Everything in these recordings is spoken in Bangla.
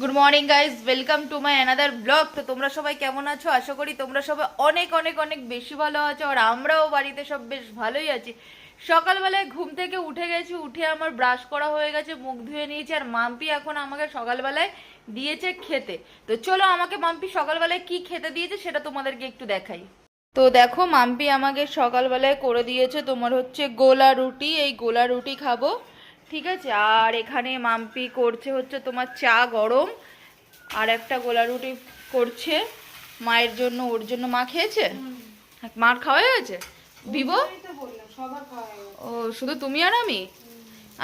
Good morning guys welcome to my another blog তো তোমরা সবাই কেমন আছো? আশা করি তোমরা সবাই অনেক অনেক অনেক বেশি ভালো আছো আর আমরাও বাড়িতে সব বেশ ভালোই আছি। সকালবেলায় ঘুম থেকে উঠে গেছি, উঠে আমার ব্রাশ করা হয়ে গেছে, মুখ ধুয়ে নিয়েছি আর মাম্পি এখন আমাকে সকালবেলায় দিয়েছে খেতে। তো চলো আমাকে মাম্পি সকালবেলায় কি খেতে দিয়েছে সেটা তোমাদেরকে একটু দেখাই। তো দেখো, মাম্পি আমাকে সকালবেলায় করে দিয়েছে তোমার হচ্ছে গোলা রুটি। এই গোলা রুটি খাব। ঠিক আছে? আর এখানে মাম্পি করছে হচ্ছে তোমার চা গরম আর একটা গোলা রুটি করছে মায়ের জন্য ওর জন্য। মা খেয়েছে? মার খাওয়া হয়ে গেছে ভিভো ও শুধু তুমি আর আমি?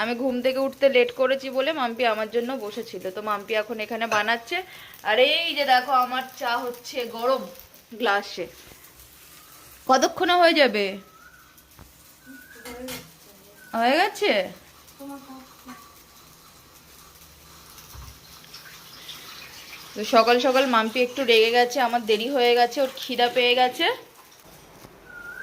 আমি ঘুম থেকে উঠতে লেট করেছি বলে মাম্পি আমার জন্য বসেছিল। তো মাম্পি এখন এখানে বানাচ্ছে। আর এই যে দেখো আমার চা হচ্ছে গরম গ্লাসে। কতক্ষণে হয়ে যাবে? হয়ে গেছে? তো সকাল সকাল মাম্পি একটু রেগে গেছে, আমার দেরি হয়ে গেছে, ওর খিদা পেয়ে গেছে।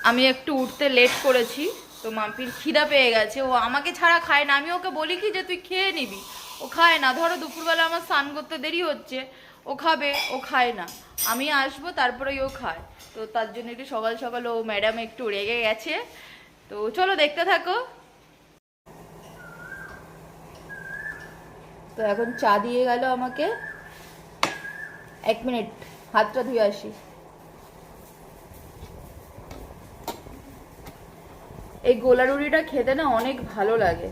আমি একটু উঠতে লেট করেছি, তো মাম্পির খিদা পেয়ে গেছে। ও আমাকে ছাড়া খায় না, আমি ওকে বলি কি যে তুই খেয়ে নিবি। ও খায় না, ধরো দুপুরবেলা আমার স্নান করতে দেরি হচ্ছে, ও খাবে, ও খায় না। আমি আসব, তারপরেই ও খায়। তো তার জন্য একটু সকাল সকাল ও ম্যাডাম একটু রেগে গেছে। তো চলো দেখতে থাকো। তো এখন চা দিয়ে গেল আমাকে। এক মিনিট, হাতটা ধুয়ে আসি। এই গোলা রুটিটা খেতে না অনেক ভালো লাগে।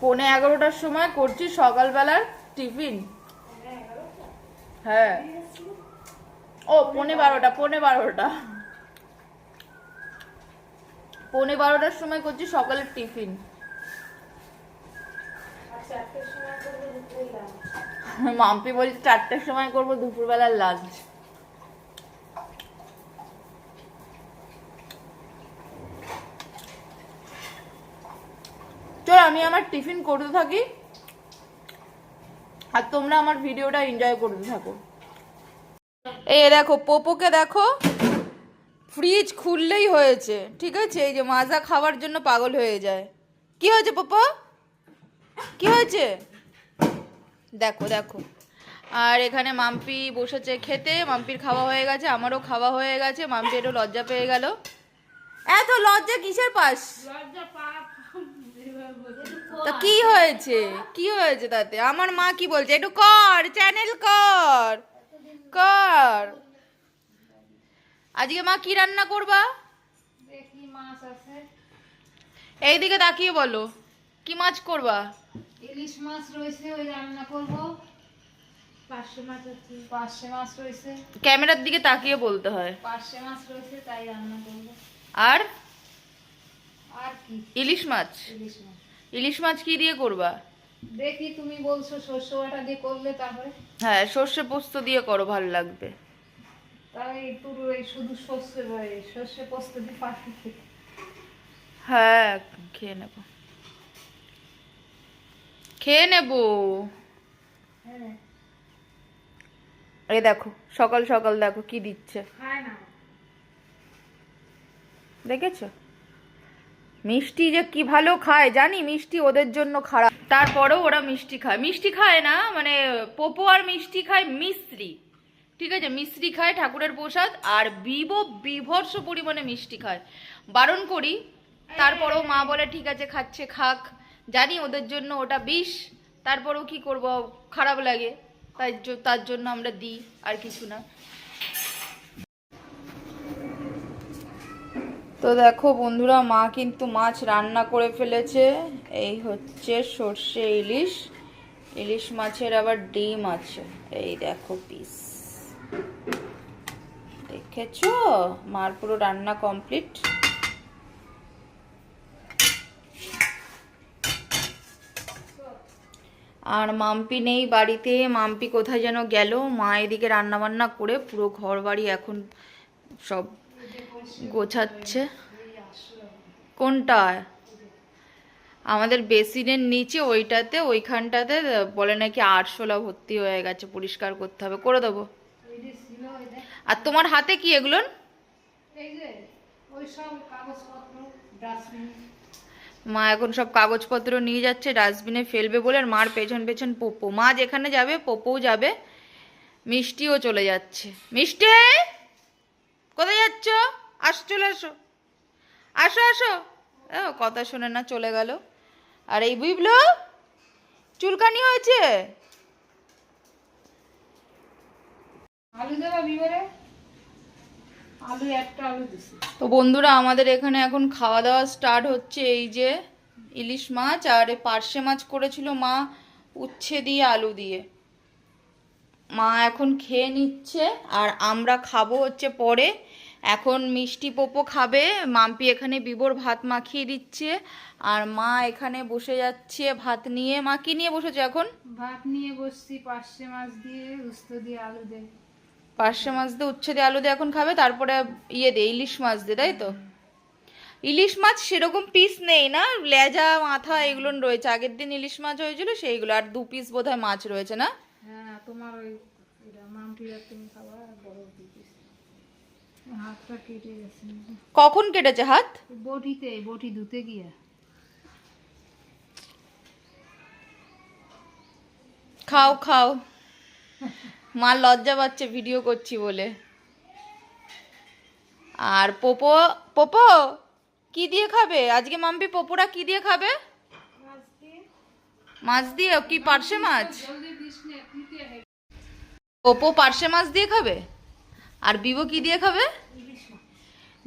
পৌনে এগারোটার সময় করছি সকালবেলার টিফিন? হ্যাঁ। ও পনে বারোটা পনে বারোটা। পনে বারোটার সময় করছি সকালের টিফিন। মাম্পি বলছে চারটের সময় করব দুপুরবেলার লাঞ্চ চল আমি আমার টিফিন করতে থাকি। আর তোমরা আমার ভিডিওটা এনজয় করতে থাকো। এই দেখো, পোপোকে দেখো ফ্রিজ খুললেই হয়েছে, ঠিক আছে? এই যে মাজা খাওয়ার জন্য পাগল হয়ে যায়। কি হয়েছে পোপো? কি হয়েছে? দেখো দেখো। আর এখানে মাম্পি বসেছে খেতে, মাম্পির খাওয়া হয়ে গেছে, আমারও খাওয়া হয়ে গেছে, মাম্পি একটু লজ্জা পেয়ে গেল। এত লজ্জা কিসের পাস তা কি হয়েছে? কি হয়েছে তাতে? আমার মা কি বলছে? একটু কর চ্যানেল কর কর। আজকে মা কি রান্না করবা? দেখি মাছ আছে। এইদিকে তাকিয়ে বলো কি মাছ করবা? ইলিশ মাছ রয়েছে ওই রান্না করব। পার্শে মাছ আছে। পার্শে মাছ রয়েছে। ক্যামেরার দিকে তাকিয়ে বলতে হয়। পার্শে মাছ রয়েছে তাই রান্না করব। আর? আর কি? ইলিশ মাছ? ইলিশ মাছ। ইলিশ মাছ কি দিয়ে করবা? দেখি তুমি বলছো শস্য বাটা দিয়ে করলে তাহলে। হ্যাঁ সর্ষে পোস্ত দিয়ে করো ভালো লাগবে। তাই একটু এই শুধু শস্য শস্যে পোস্ত দিয়ে পাখি হ্যাঁ খেয়ে নেব। খেয়ে নেব। হ্যাঁ। এই দেখো সকাল সকাল দেখো কি দিচ্ছে। দেখেছ? মিষ্টি যে কি ভালো খায়, জানি? মিষ্টি ওদের জন্য খারাপ। তারপরেও ওরা মিষ্টি খায়। মিষ্টি খায় না মানে পোপো আর মিষ্টি খায় মিশ্রি। ঠিক আছে? মিশ্রি খায় ঠাকুরের প্রসাদ আর বিবো বিভর্ষ পরিমাণে মিষ্টি খায়। বারণ করি, তারপরেও মা বলে, ঠিক আছে, খাচ্ছে, খাক। জানি ওদের জন্য ওটা বিষ। তারপরেও কি করব? খারাপ লাগে। তাই তার জন্য আমরা দিই, আর কিছু না। তো দেখো বন্ধুরা, মা কিন্তু মাছ রান্না করে ফেলেছে। এই হচ্ছে সর্ষে ইলিশ। ইলিশ মাছের আবার ডিম আছে। এই দেখো পিস দেখেছ? মার পুরো রান্না কমপ্লিট আর মাম্পি নেই বাড়িতে। মাম্পি কোথায় যেন গেল। মা এদিকে রান্না বান্না করে পুরো ঘর বাড়ি এখন সব গোছাচ্ছে। কোনটা? আমাদের বেসিনের নিচে ওইটাতে, ওইখানটাতে বলে নাকি আরশোলা ভর্তি হয়ে গেছে, পরিষ্কার করতে হবে। করে দেবো। আর তোমার হাতে কি এগুলো? মা এখন সব কাগজপত্র নিয়ে যাচ্ছে, ডাস্টবিনে ফেলবে বলে, আর মার পেছন পেছন পোপো। মা যেখানে যাবে, পোপোও যাবে, মিষ্টিও চলে যাচ্ছে। মিষ্টি! কোথায় যাচ্ছ? আসো চলে আসো। আসো আসো। কথা শোনে না চলে গেল। আর এই বুঝলো চুলকানি হয়েছে? আলু দেবা বিবরে? আলু একটা আলু দিছি। তো বন্ধুরা আমাদের এখানে এখন খাওয়া দাওয়া স্টার্ট হচ্ছে। এই যে ইলিশ মাছ আর পার্শে মাছ করেছিল মা উচ্ছে দিয়ে আলু দিয়ে। মা এখন খেয়ে নিচ্ছে আর আমরা খাব হচ্ছে পরে। এখন মিষ্টি পোপো খাবে মাম্পি এখানে বিবর ভাত মাখিয়ে দিচ্ছে আর মা এখানে বসে যাচ্ছে ভাত নিয়ে। মা কি নিয়ে বসেছে এখন? ভাত নিয়ে বসছি পার্শে মাছ দিয়ে উস্ত দিয়ে আলু দে পার্শে মাছ দিয়ে উচ্ছে দিয়ে আলু দিয়ে এখন খাবে তারপরে ইয়ে দিয়ে ইলিশ মাছ দিয়ে তাই তো? ইলিশ মাছ সেরকম পিস নেই না লেজা মাথা এগুলো রয়েছে। আগের দিন ইলিশ মাছ হয়েছিল সেইগুলো আর দু পিস বোধহয় মাছ রয়েছে না? হ্যাঁ তোমার ওই এটা মাম্পিরা তুমি খাবার আর বড় দিদিস হাতটা কেটে গেছে কখন কেটেছে হাত? বটিতে বটি ধুতে গিয়া। খাও খাও। মা লজ্জা পাচ্ছে ভিডিও করছি বলে। আর পোপো পোপো কি দিয়ে খাবে? আজকে মাম্পি পোপোরা কি দিয়ে খাবে? মাছ দিয়ে? কি পার্শে মাছ? পোপো পার্শে মাছ দিয়ে খাবে? আর বিবো কি দিয়ে খাবে?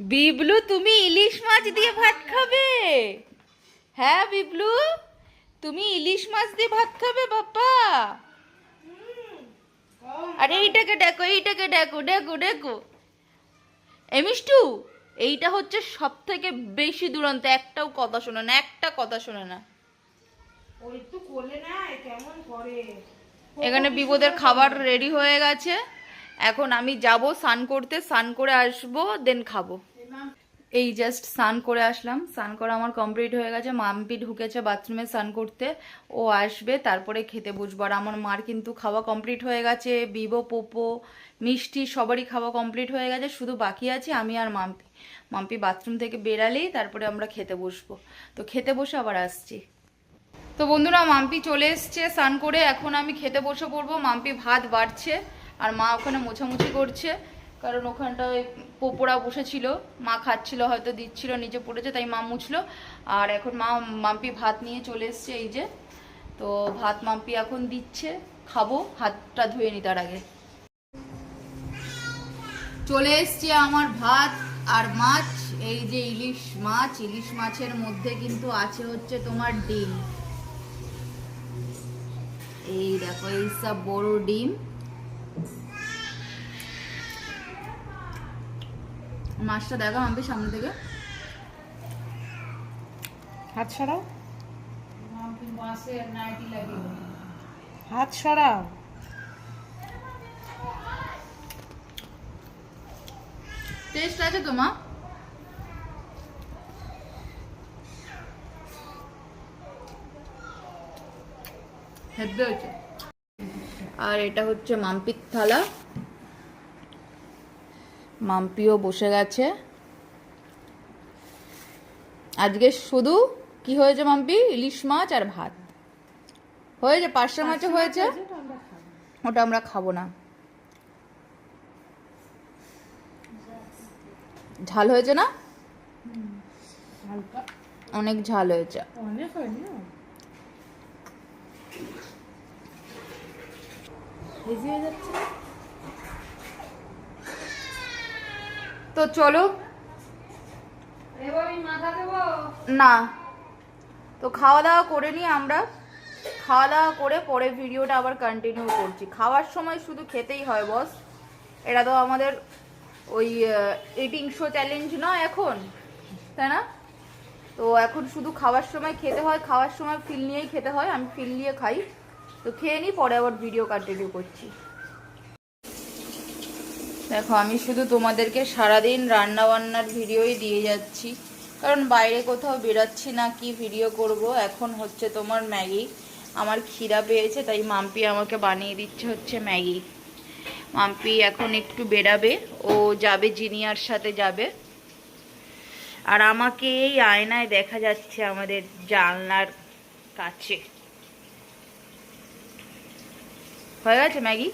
বিবলু তুমি ইলিশ মাছ দিয়ে ভাত খাবে? হ্যাঁ বিবলু? তুমি ইলিশ মাছ দিয়ে ভাত খাবে বাপ্পা? আরে এইটাকে দেখো এইটাকে দেখো দেখো দেখো। এ মিষ্টু এইটা হচ্ছে সব থেকে বেশি দুরন্ত একটাও কথা শোনে না একটা কথা শোনে না। এখানে বিপদের খাবার রেডি হয়ে গেছে। এখন আমি যাব, স্নান করতে, স্নান করে আসব দেন খাব। এই জাস্ট স্নান করে আসলাম। স্নান করা আমার কমপ্লিট হয়ে গেছে। মাম্পি ঢুকেছে বাথরুমে স্নান করতে। ও আসবে, তারপরে খেতে বসবো। আর আমার মার কিন্তু খাওয়া কমপ্লিট হয়ে গেছে। বিবো, পোপো, মিষ্টি সবারই খাওয়া কমপ্লিট হয়ে গেছে। শুধু বাকি আছে আমি আর মাম্পি। মাম্পি বাথরুম থেকে বেরালেই তারপরে আমরা খেতে বসবো। তো খেতে বসে আবার আসছি। তো বন্ধুরা, মাম্পি চলে এসছে স্নান করে। এখন আমি খেতে বসে পড়ব। মাম্পি ভাত বাড়ছে। আর মা ওখানে মোছামুছি করছে, কারণ ওখানটায় পোপোড়া বসেছিল, মা খাচ্ছিল, হয়তো দিচ্ছিল, নিচে পড়েছে, তাই মা মুছলো। আর এখন মা মাম্পি ভাত নিয়ে চলে এসছে, এই যে। তো ভাত মাম্পি এখন দিচ্ছে, খাব, হাতটা ধুয়ে নি তার আগে। চলে এসছে আমার ভাত আর মাছ, এই যে ইলিশ মাছ, ইলিশ মাছের মধ্যে কিন্তু আছে হচ্ছে তোমার ডিম। এই দেখো, এই সব বড় ডিম। মাছটা দেখো আমি সামনে থেকে। হাত সরাও। হাত সরাও। টেস্ট আছে তো মা? হেব্বে হয়েছে। আর এটা হচ্ছে মাম্পির থালা। মাম্পিও বসে গেছে। আজকে শুধু কি হয়েছে মাম্পি? ইলিশ মাছ আর ভাত। হয়েছে? পাঁচশো মাছও হয়েছে? ওটা আমরা খাব। না। ঝাল হয়েছে না? অনেক ঝাল হয়েছে। অনেক হয়নি ভেজে হয়ে যাচ্ছে তো চলো। না। তো খাওয়া দাওয়া করে নিই আমরা। খাওয়া দাওয়া করে পরে ভিডিওটা আবার কন্টিনিউ করছি। খাওয়ার সময় শুধু খেতেই হয় বস এটা তো আমাদের ওই ইটিং শো চ্যালেঞ্জ নয় এখন তাই না? তো এখন শুধু খাওয়ার সময় খেতে হয় খাওয়ার সময় ফিল নিয়েই খেতে হয়। আমি ফিল নিয়ে খাই। তো খেয়ে নিই পরে আবার ভিডিও কন্টিনিউ করছি। দেখো, আমি শুধু তোমাদেরকে সারাদিন রান্না বান্নার ভিডিওই দিয়ে যাচ্ছি। কারণ বাইরে কোথাও বেরোচ্ছি না, কি ভিডিও করব? এখন হচ্ছে তোমার ম্যাগি। আমার খিদা পেয়েছে, তাই মাম্পি আমাকে বানিয়ে দিচ্ছে হচ্ছে ম্যাগি। মাম্পি এখন একটু বেরাবে, ও যাবে, জিনিয়ার সাথে যাবে। আর আমাকে এই আয়নায় দেখা যাচ্ছে আমাদের জানলার কাছে। হয়ে গেছে ম্যাগি?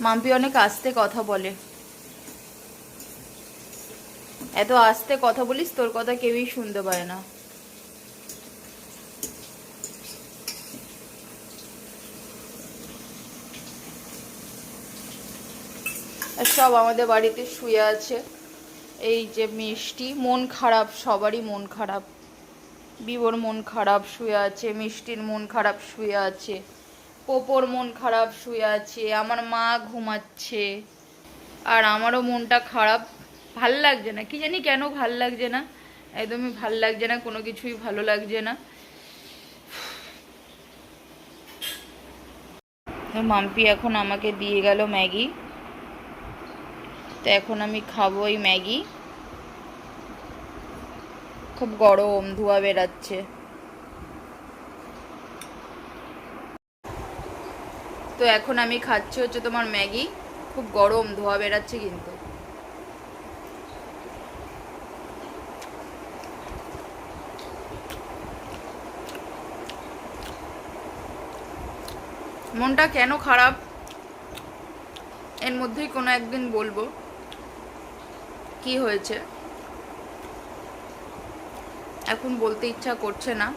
মাম্পি অনেক আস্তে কথা বলে। এত আস্তে কথা বলিস, তোর কথা কেউই শুনতে পারে না। সব আমাদের বাড়িতে শুয়ে আছে। এই যে মিষ্টি, মন খারাপ, সবারই মন খারাপ। বিবর মন খারাপ শুয়ে আছে, মিষ্টির মন খারাপ শুয়ে আছে। পোপোর মন খারাপ শুয়ে আছে, আমার মা ঘুমাচ্ছে। আর আমারও মনটা খারাপ, ভালো লাগছে না। কি জানি কেন ভালো লাগছে না? একদমই ভালো লাগছে না, কোনো কিছুই ভালো লাগছে না। মাম্পি এখন আমাকে দিয়ে গেল ম্যাগি। তো এখন আমি খাব এই ম্যাগি। খুব গরম ধোয়া বেরাচ্ছে। তো এখন আমি খাচ্ছি হচ্ছে তোমার ম্যাগি। খুব গরম, ধোয়া বেরাচ্ছে কিন্তু। মনটা কেন খারাপ? এর মধ্যেই কোনো একদিন বলব। কি হয়েছে? এখন বলতে ইচ্ছা করছে না।